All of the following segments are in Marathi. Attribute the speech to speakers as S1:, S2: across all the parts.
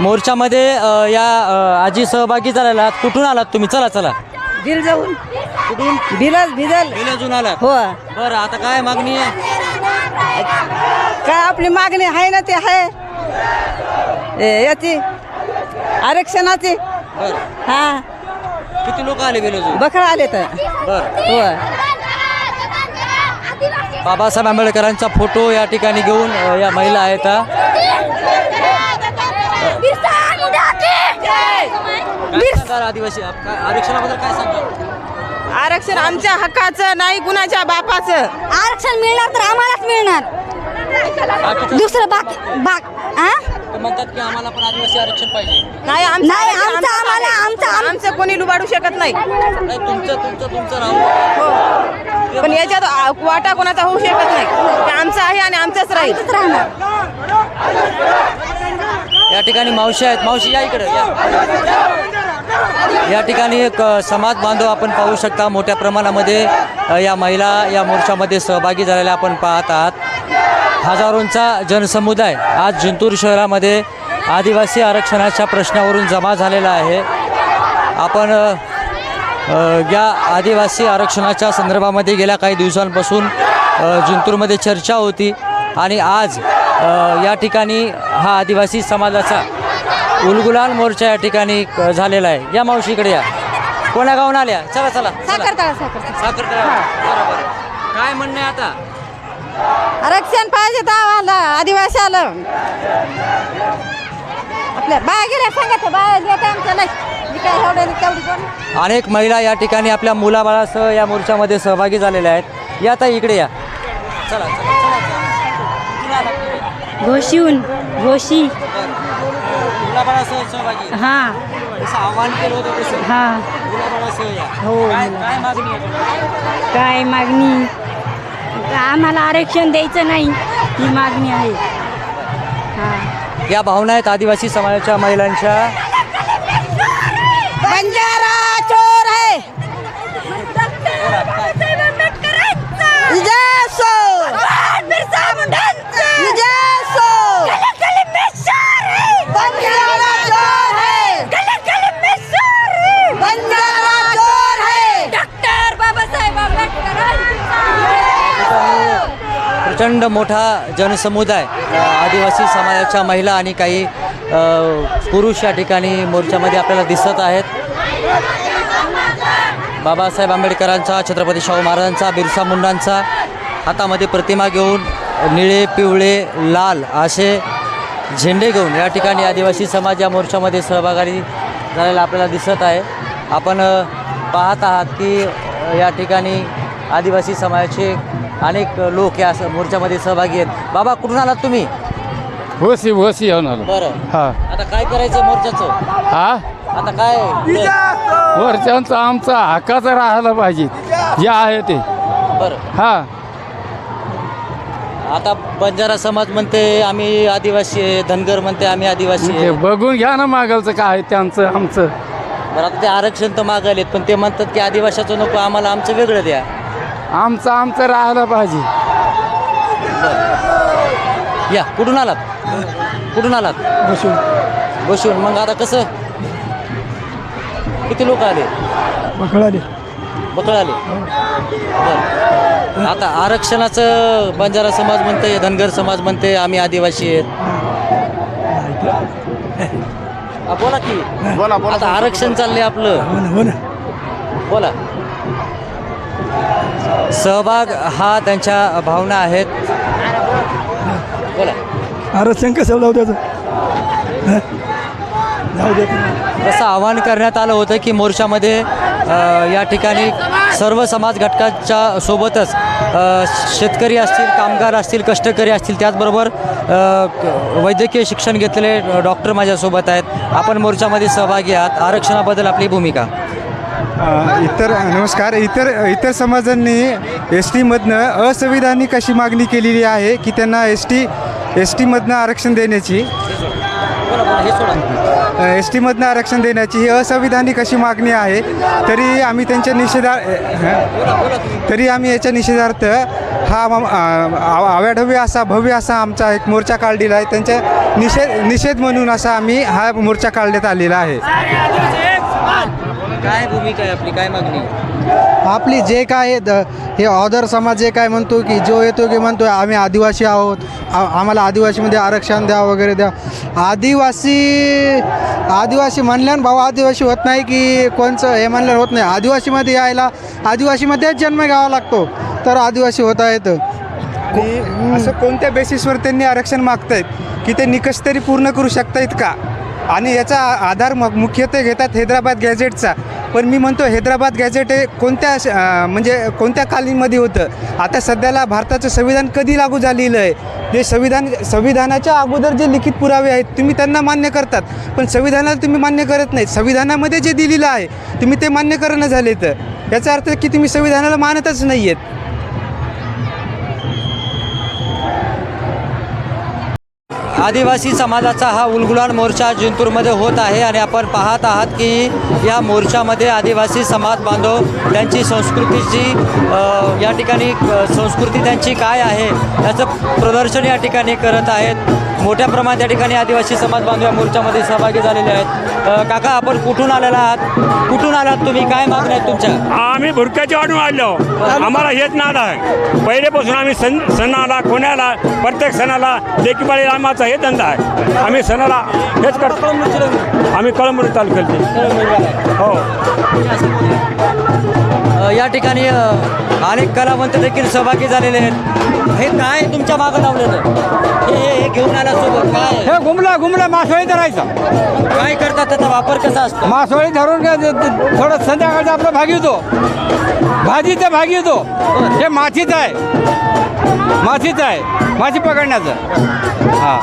S1: मोर्चामध्ये अ, या अ, आजी सहभागी झालेला आहात. कुठून आलात तुम्ही? चला चला.
S2: बिल जाऊन.
S1: कुठून
S2: बिलच भिजल
S1: अजून आलात
S2: हो.
S1: बरं आता काय मागणी आहे?
S2: काय आपली मागणी आहे ना ते आहे? ए, याची. आरक्षणाची.
S1: बरं.
S2: हा.
S1: किती लोक आले बेलजून
S2: बकरा आले तर
S1: बरं.
S2: हो.
S1: बाबासाहेब आंबेडकरांचा फोटो या ठिकाणी घेऊन अ, या महिला आहेत हा. सांगाल आदिवासी? आप- काय- आरक्षणाबद्दल काय सांगाल?
S2: आरक्षण आमच्या हक्काचं नाही कुणाच्या बापाचं.
S3: आरक्षण मिळणार तर आम्हालाच मिळणार. दुसरं बाक बाक?
S1: ते म्हणतात की आम्हाला पण आदिवासी आरक्षण पाहिजे.
S2: नाही आमचं
S3: नाही,
S2: आरक्षण
S3: आमचं आम्हाला-. आमचं- आम-
S2: आमचं कोणी लुबाडू शकत नाही.
S1: नाही तुमचं तुमचं तुमचं राहू
S2: पण याच्यात आ- वाटा कोणाचा होऊ शकत नाही. ते आमचं आहे आणि आमचंच राहील.
S3: राहणार.
S1: या ठिकाणी मावशी आहेत. मावशी या इकडे या. या ठिकाणी एक समाज बांधव आपण पाहू शकता. मोठ्या प्रमाणामध्ये या महिला या मोर्चामध्ये सहभागी झालेल्या आपण पाहत आहात. हजारोंचा जनसमुदाय आज जिंतूर शहरामध्ये आदिवासी आरक्षणाच्या प्रश्नावरून जमा झालेला आहे. आपण या आदिवासी आरक्षणाच्या संदर्भामध्ये गेल्या काही दिवसांपासून जिंतूरमध्ये चर्चा होती आणि आज या ठिकाणी हा आदिवासी समाजाचा उलगुलाल मोर्चा या ठिकाणी क- झालेला आहे. या मावशीकडे या. कोण्या गावून आल्या? चला चला.
S3: साखर
S1: बरोबर काय म्हणणं आहे आता?
S2: आरक्षण पाहिजे तर आदिवासीला आपल्या बाया गेल्या सांगा बाया गेल्या आमच्या नाही. मी काय एवढं तेवढी कोण?
S1: अनेक महिला या ठिकाणी आपल्या मुलाबाळासह या मोर्चामध्ये सहभागी झालेल्या आहेत. या आता इकडे या. चला चला चला, चला.
S3: घोशीहून घोशी हा. हा. हो?
S1: काय मागणी?
S3: आम्हाला आरक्षण द्यायचं नाही ही मागणी आहे. हा.
S1: या भावना आहेत आदिवासी समाजाच्या महिलांच्या. प्रचंड मोठा जनसमुदाय आदिवासी समाजाच्या महिला आणि काही पुरुष या ठिकाणी मोर्चामध्ये आपल्याला दिसत आहेत. बाबासाहेब आंबेडकरांचा छत्रपती शाहू महाराजांचा बिरसा मुंडांचा हातामध्ये प्रतिमा घेऊन निळे पिवळे लाल असे झेंडे घेऊन या ठिकाणी आदिवासी समाज या मोर्चामध्ये सहभागी झालेला आपल्याला दिसत आहे. आपण पाहत आहात की या ठिकाणी आदिवासी समाजाचे अनेक लोक या स- मोर्चामध्ये सहभागी आहेत. बाबा कुठून आलात तुम्ही?
S4: होसी होसी होणार
S1: बरं.
S4: हा.
S1: आता काय करायचं मोर्चाचं?
S4: हा?
S1: आता काय?
S4: वरच्यांचं आमचा हक्काचं राहायला पाहिजे. जे आहे ते.
S1: बरं.
S4: हा.
S1: आता बंजारा समाज म्हणते आम्ही आदिवासी आहे. धनगर म्हणते आम्ही आदिवासी
S4: ते
S1: आहे.
S4: बघून घ्या ना मागालचं काय आहे त्यांचं आमचं.
S1: बरं आता ते आरक्षण तर मागायलेत पण ते म्हणतात की आदिवासाचं नको आम्हाला आमचं वेगळं द्या.
S4: आमचं आमचं राहायला पाहिजे.
S1: या कुठून आलात? कुठून आलात?
S4: बसून.
S1: बसून. मग आता कसं? किती लोक आले?
S4: पकडाले
S1: बकळ आले? बरं. आता आरक्षणाचं बंजारा समाज म्हणते धनगर समाज म्हणते आम्ही आदिवासी आहेत. हा, बोला की.
S5: बोला
S1: आता आरक्षण चाललंय आपलं. बोला. सहभाग हा त्यांच्या भावना आहेत. बोला.
S6: आरक्षण कसं जाऊ देत
S1: तसं आवाहन करण्यात आलं होतं की मोर्चामध्ये या ठिकाणी सर्व समाज घटकाच्या सोबतच शेतकरी असतील कामगार असतील कष्टकरी असतील त्याचबरोबर वैद्यकीय शिक्षण घेतलेले डॉक्टर माझ्यासोबत आहेत. आपण मोर्चामध्ये सहभागी आहात. आरक्षणाबद्दल आपली भूमिका?
S5: इतर नमस्कार. इतर इतर समाजांनी एस टीमधनं असंविधानिक अशी मागणी केलेली आहे की त्यांना एस टी एस टीमधनं आरक्षण देण्याची? एस टीमधनं आरक्षण देण्याची ही असंविधानिक अशी मागणी आहे? तरी आम्ही त्यांच्या निषेधा तरी आम्ही याच्या निषेधार्थ हा आव्याढव्य असा भव्य असा आमचा एक मोर्चा काढलेला आहे. त्यांच्या निषेध निषेध म्हणून असा आम्ही हा मोर्चा काढण्यात आलेला आहे.
S1: काय भूमिका आहे आपली? काय मागणी?
S6: आपली जे काय आहे, द- हे ऑदर समाज जे काय म्हणतो की जो येतो की म्हणतो आम्ही आदिवासी आहोत. आ- आम्हाला आदिवासीमध्ये आरक्षण द्या वगैरे द्या. आदिवासी आदिवासी म्हणल्यानं भाऊ आदिवासी होत नाही की कोणचं हे म्हणल्यानं होत नाही. आदिवासीमध्ये यायला आदिवासीमध्येच जन्म घ्यावा लागतो. तर आदिवासी होता येतं.
S5: आणि असं कोणत्या बेसिसवर त्यांनी आरक्षण मागतायत? की ते निकष तरी पूर्ण करू शकतायत का? आणि याचा आ- आधार मग मुख्यत्वे घेतात हैदराबाद गॅझेटचा. पण मी म्हणतो हैदराबाद गॅझेट हे कोणत्या म्हणजे कोणत्या कालीनमध्ये होतं? आता सध्याला भारताचं संविधान कधी लागू झालेलं आहे? जे संविधान संविधानाच्या अगोदर जे लिखित पुरावे आहेत तुम्ही त्यांना मान्य करतात. पण संविधानाला तुम्ही मान्य करत नाही संविधानामध्ये जे दिलेलं आहे तुम्ही ते मान्य करणं झाले तर याचा अर्थ की तुम्ही संविधानाला मानतच नाही आहेत
S1: आदिवासी समाजाचा हा उलगुलान मोर्चा जिंतूरमध्ये होत आहे आणि आपण पाहत आहात की या मोर्चामध्ये आदिवासी समाज बांधव त्यांची संस्कृतीची या ठिकाणी संस्कृती त्यांची काय आहे याचं प्रदर्शन या ठिकाणी करत आहेत. मोठ्या प्रमाणात या ठिकाणी आदिवासी समाज बांधव या मोर्चामध्ये सहभागी झालेले आहेत. काका आपण कुठून आलेला आहात? कुठून आलात तुम्ही? काय मागण्या आहेत तुमच्या?
S7: आम्ही भुरक्याच्या वाटून आलो. आम्हाला हेच नाद आहे. पहिलेपासून आम्ही सण सणाला कोण्याला प्रत्येक सणाला लेकीबाळी रामाचा हे धंदा आहे. आम्ही सणाला हेच करतो. आम्ही कळंबोली तालुक्याचे हो.
S1: या ठिकाणी अनेक कलावंत देखील सहभागी झालेले आहेत. हे काय तुमच्या मागं लावलेलं हे हे हे घेऊन आला सोबत काय?
S4: हे घुमला घुमला मासोळी धरायचं
S1: काय करतात त्याचा वापर कसा असतो?
S4: मासोळी धरून काय थोडं संध्याकाळचा आपला भाग येतो. भाजीचा भाग येतो. हे मातीच आहे. मातीचं आहे. माती पकडण्याचं. हां.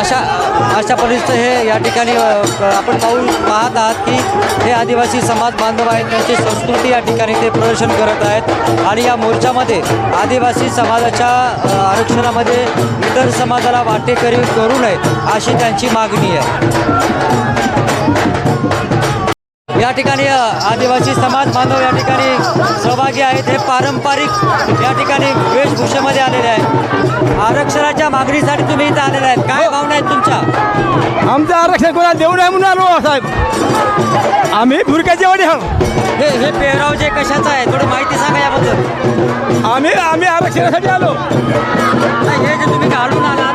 S1: अशा अशा परिस्थिती हे या ठिकाणी अ, आपण पाहून पाहत आहात की हे आदिवासी समाज बांधव आहेत. त्यांची संस्कृती या ठिकाणी ते प्रदर्शन करत आहेत. आणि या मोर्चामध्ये आदिवासी समाजाच्या अ, आरक्षणामध्ये इतर समाजाला वाटेकरी करू नये अशी त्यांची मागणी आहे. या ठिकाणी आदिवासी समाज बांधव या ठिकाणी सहभागी आहेत. हे पारंपरिक या ठिकाणी वेशभूषेमध्ये आलेले आहेत. आरक्षणाच्या मागणीसाठी तुम्ही इथं आलेले आहेत. काय भावना आहेत तुमच्या?
S6: आमचं आरक्षण कोणाला देऊ नये म्हणून आलो साहेब. आम्ही भुरक्याचे वाडी आहोत.
S1: हे हे पेहराव जे कशाचं आहे? थोडी माहिती सांगा याबद्दल.
S6: आम्ही आम्ही आरक्षणासाठी आलो.
S1: नाही, हे जे तुम्ही घालून आलात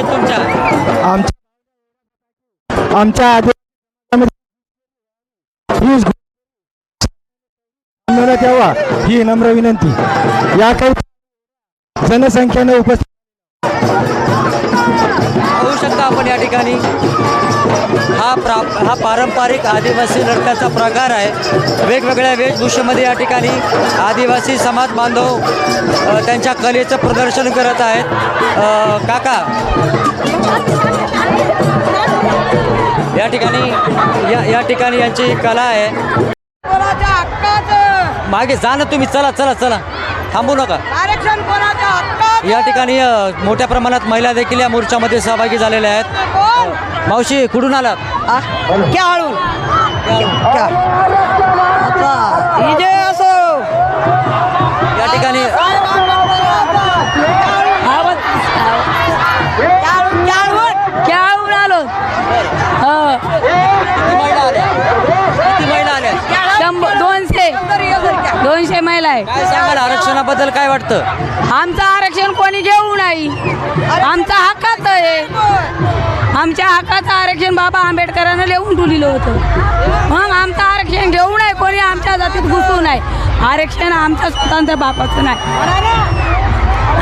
S1: आहेत तुमच्या?
S6: आमच्या आमच्या आदिवासी तेव्हा ही नम्र विनंती. या काही जनसंख्येने उपस्थित
S1: पाहू शकता आपण या ठिकाणी. हा प्रा हा पारंपरिक आदिवासी नृत्याचा प्रकार आहे. वेगवेगळ्या वेशभूषेमध्ये या ठिकाणी आदिवासी समाज बांधव त्यांच्या कलेचं प्रदर्शन करत आहेत. काका. या ठिकाणी या या ठिकाणी यांची कला आहे. मागे जा ना तुम्ही चला चला चला. थांबू नका.
S2: आरक्षण
S1: या ठिकाणी मोठ्या प्रमाणात महिला देखील या मोर्चामध्ये सहभागी झालेल्या आहेत. मावशी कुठून आलात?
S2: खेळून इजे
S1: आरक्षणाबद्दल काय वाटतं?
S3: आमचं आरक्षण कोणी घेऊ नाही. आमचा हक्काच आहे. आमच्या हक्काचं आरक्षण बाबा आंबेडकरांना लिहून ठेवलेलं होतं. मग आमचं आरक्षण घेऊ नये कोणी आमच्या जातीत घुसू नये आरक्षण आमच्या स्वतंत्र बापाचं नाही.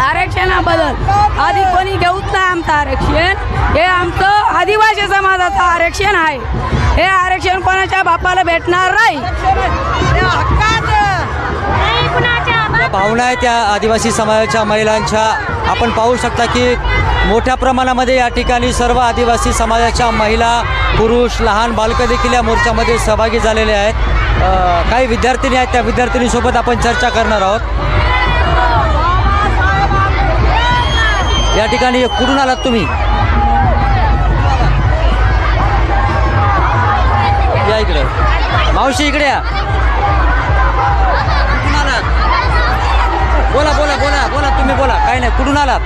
S3: आरक्षणाबद्दल आधी कोणी घेऊच नाही आमचं आरक्षण. हे आमचं आदिवासी समाजाचं आरक्षण आहे. हे आरक्षण कोणाच्या बापाला भेटणार नाही.
S1: भावना आहेत त्या आदिवासी समाजाच्या महिलांच्या. आपण पाहू शकता की मोठ्या प्रमाणामध्ये या ठिकाणी सर्व आदिवासी समाजाच्या महिला पुरुष लहान बालकं देखील या मोर्चामध्ये सहभागी झालेले आहेत. काही विद्यार्थिनी आहेत त्या विद्यार्थिनीसोबत आपण चर्चा करणार आहोत. या ठिकाणी कुठून आलात तुम्ही? या इकडे. मावशी इकडे या. बोला बोला बोला बोला तुम्ही बोला. काही नाही कुठून आलात?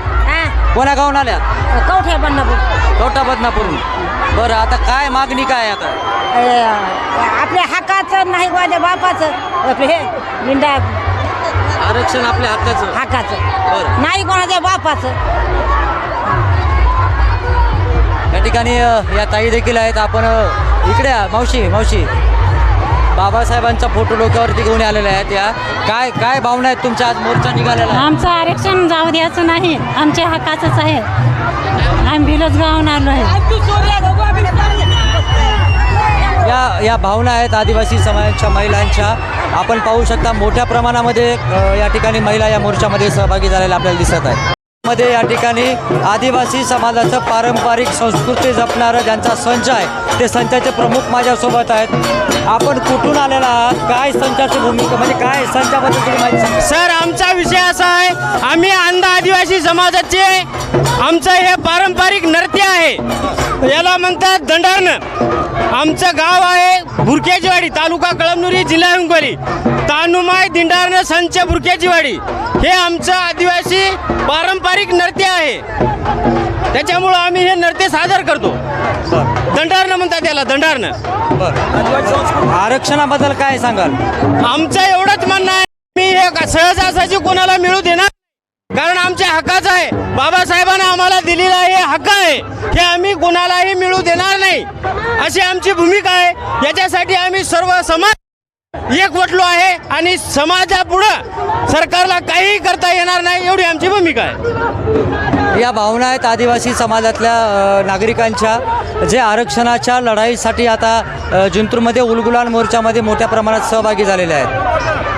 S1: कोणा गावून आल्यात?
S2: कवठे बंडापूर
S1: कवटा बदनापूरून बरं आता काय मागणी काय आता?
S2: आपल्या हक्काचं नाही माझ्या बापाचं? आपलं हे मिंडा
S1: आरक्षण आपल्या हक्काचं?
S2: हक्काचं.
S1: बरं.
S2: नाही कोणाच्या बापाचं.
S1: या ठिकाणी अ, या ताई देखील आहेत. आपण अ, इकडे या मावशी मावशी. बाबासाहेबांचा फोटो डोक्यावरती घेऊन आलेल्या आहेत या. काय काय भावना आहेत तुमच्या आज मोर्चा निघालेला? आहे?
S8: आमचं आरक्षण जाऊ द्यायचं नाही. आमच्या हक्काचंच आहे. आम्ही भिलोच गावून आलो आहे.
S1: या या भावना आहेत आदिवासी समाजाच्या महिलांच्या. आपण पाहू शकता मोठ्या प्रमाणामध्ये अ, या ठिकाणी महिला या मोर्चामध्ये सहभागी झालेल्या आपल्याला दिसत आहेत. मध्ये या ठिकाणी आदिवासी समाजाचं पारंपरिक संस्कृती जपणारं ज्यांचा संच आहे ते संचाचे प्रमुख माझ्यासोबत आहेत. आपण कुठून आलेला आहात? काय संचाची भूमिका म्हणजे काय संचाबद्दल तुम्ही माहिती
S9: सर आमचा विषय असा आहे आम्ही अंध आदिवासी समाजाचे आमचं हे पारंपरिक नृत्य आहे. याला म्हणतात दंडारणं. आमचं गाव आहे बुरक्याचीवाडी तालुका कळमनुरी जिल्हा हिंगोली. तानुमाय दिंडारणं संच बुरक्याचीवाडी हे आमचं आदिवासी पारंपरिक नृत्य आहे. त्याच्यामुळं आम्ही हे नृत्य सादर करतो. दंडारणं म्हणतात याला दंडारणं.
S1: आरक्षणाबद्दल काय सांगाल?
S9: आमचं एवढंच म्हणणं आहे मी हे सहजासहजी कोणाला मिळू देणार कारण आमच्या हक्काचं आहे. बाबासाहेबांना आम्हाला दिलेला हे हक्क आहे. हे आम्ही कुणालाही मिळू देणार नाही. अशी आमची भूमिका आहे. याच्यासाठी आम्ही सर्व समाज एकवटलो आहे आणि समाजापुढं सरकारला काहीही करता येणार नाही एवढी आमची भूमिका आहे.
S1: या भावना आहेत आदिवासी समाजातल्या नागरिकांच्या. जे आरक्षणाच्या लढाईसाठी आता जिंतूरमध्ये उलगुलान मोर्चामध्ये मोठ्या प्रमाणात सहभागी झालेले आहेत.